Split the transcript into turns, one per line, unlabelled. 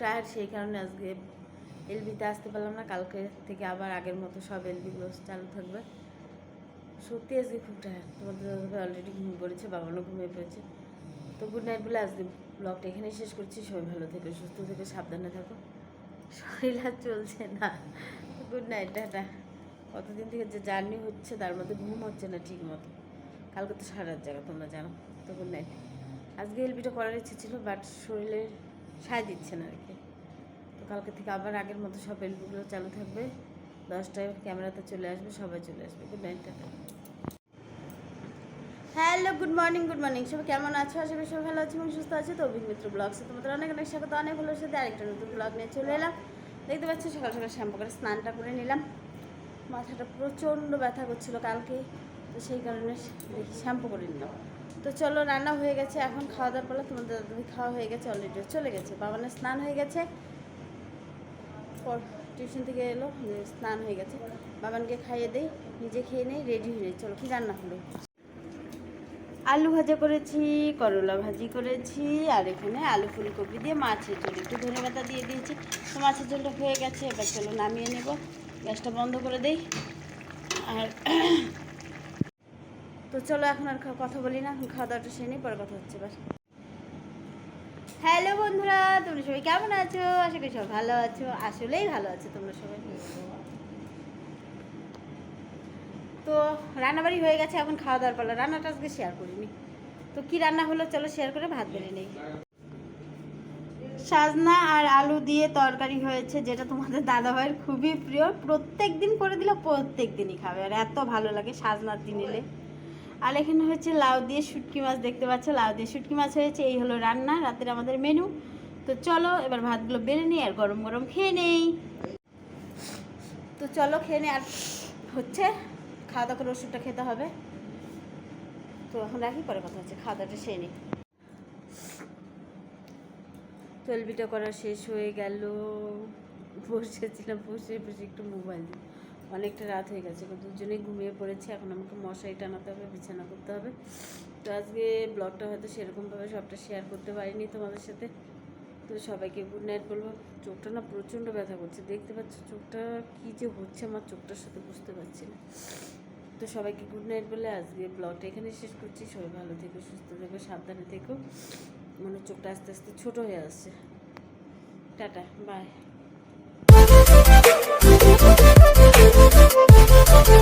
Tired সেই কারণে আজকে এলবিতে আসতে পারলাম না। কালকে থেকে আবার আগের মতো সব এলবিগুলো চালু থাকবে। সত্যি আজকে খুব টায়ার্ড তোমাদের অলরেডি ঘুমিয়ে পড়েছে, বাবানও ঘুমিয়ে পড়েছে। তো গুড নাইট বলে আজকে ব্লগটা এখানেই শেষ করছি। সবাই ভালো থেকো, সুস্থ থেকো, সাবধানে থাকো। শরীর আর চলছে না। Good night tata. কতদিন থেকে যে জার্নি হচ্ছে, তার মধ্যে ঘুম হচ্ছে না ঠিক মতো। কালকে তো সারা জায়গা তোমরা জানো। তো গুড নাইট আজকে এলবিটা করার ইচ্ছে ছিল বাট শরীরের সায় দিচ্ছে না আর কি তো কালকে থেকে আবার আগের মতো সব এলবিগুলো চালু থাকবে। দশটায় ক্যামেরাতে চলে আসবে, সবাই চলে আসবে। Good night tata. Hello good morning good morning সবাই কেমন আছো? আশা করি সবাই ভালো আছো এবং সুস্থ আছে। তো অভিক মিত্র ব্লগসে তোমাদের অনেক অনেক স্বাগত, অনেক ভালো সাথে আরেকটা নতুন ব্লগ নিয়ে চলে এলাম। দেখতে পাচ্ছি, সকাল সকাল শ্যাম্পু করে স্নানটা করে নিলাম। মাথাটা প্রচণ্ড ব্যথা করছিল কালকে, তো সেই কারণে দেখি শ্যাম্পু করে নিলাম। তো চলো, রান্না হয়ে গেছে। এখন খাওয়া দাওয়ার পরে তোমাদের দাদি খাওয়া হয়ে গেছে অলরেডি চলে গেছে, বাবানের স্নান হয়ে গেছে। টিউশন থেকে এলো স্নান হয়ে গেছে। বাবানকে খাইয়ে দেই, নিজে খেয়ে নেই রেডি হয়ে চলো, কি রান্না হলো? আলু ভাজা করেছি, করলা ভাজি করেছি, আর এখানে আলু ফুলকপি দিয়ে মাছের ঝোল। একটু ধনে পাতা দিয়ে দিয়েছি। তো মাছের ঝোলটা হয়ে গেছে, এবার চলো নামিয়ে নেব। গ্যাসটা বন্ধ করে দেই। আর তো চলো এখন আর কথা বলি না, খাওয়া দাওয়াটা সেরে নিই, পরে কথা হচ্ছে এবার হ্যালো বন্ধুরা, তোমরা সবাই কেমন আছো? আশা করি সবাই ভালো আছো, আসলেই ভালো আছো তোমরা সবাই। তো রান্নাবাড়ি হয়ে গেছে, এখন খাওয়া দাওয়ার পালা। রান্নাটা আজকে শেয়ার করিনি। তো কি রান্না হলো চলো শেয়ার করে ভাত বেড়ে নেই। সাজনা আর আলু দিয়ে তরকারি হয়েছে, যেটা তোমাদের দাদাভাইয়ের খুবই প্রিয়। প্রত্যেক দিন করে দিলে প্রত্যেক দিনই খাবে, আর এত ভালো লাগে সাজনার দিন এলে আর এখানে হচ্ছে লাউ দিয়ে শুটকি মাছ দেখতে পাচ্ছ। লাউ দিয়ে শুটকি মাছ হয়েছে, এই হলো রান্না, রাতের আমাদের মেনু তো চলো, এবার ভাতগুলো বেড়ে নিই আর গরম গরম খেয়ে নেই। তো চলো খেয়ে নে আর হচ্ছে খাওয়া দাওয়া করে ওষুধটা খেতে হবে। তো এখন রাখি, পরে কথা হচ্ছে, খাওয়া দাওয়াটা সেরে নিই। টুয়েলভিটা করা শেষ হয়ে গেল। বসেছিলাম বসে বসে একটু মোবাইল দিই অনেকটা রাত হয়ে গেছে দুজনেই ঘুমিয়ে পড়েছি। এখন আমাকে মশারি টানাতে হবে, বিছানা করতে হবে। তো আজকে ব্লগটা হয়তো সেরকমভাবে সবটা শেয়ার করতে পারিনি তোমাদের সাথে। তো সবাইকে গুড নাইট বলব। চোখটা না প্রচণ্ড ব্যথা করছে। দেখতে পাচ্ছ চোখটা কী যে হচ্ছে আমার চোখটার সাথে বুঝতে পারছি না। তো সবাইকে গুড নাইট বলে আজকে ব্লগটা এখানে শেষ করছি। সবাই ভালো থেকো, সুস্থ থেকো, সাবধানে থেকো। মনে চোখটা আস্তে আস্তে ছোটো হয়ে আসছে। Tata bye
Música